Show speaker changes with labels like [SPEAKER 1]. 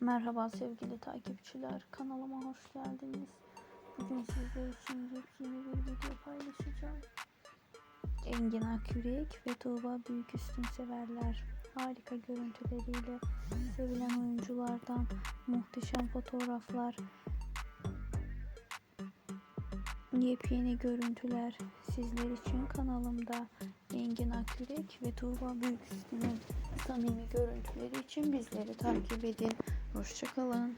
[SPEAKER 1] Merhaba sevgili takipçiler, kanalıma hoş geldiniz. Bugün sizler için yepyeni bir video paylaşacağım. Engin Akyürek ve Tuğba Büyüküstün severler. Harika görüntüleriyle sevilen oyunculardan muhteşem fotoğraflar, yepyeni görüntüler sizler için kanalımda Engin Akyürek ve Tuğba Büyüküstün'ün samimi görüntüleri için bizleri takip edin. Hoşçakalın.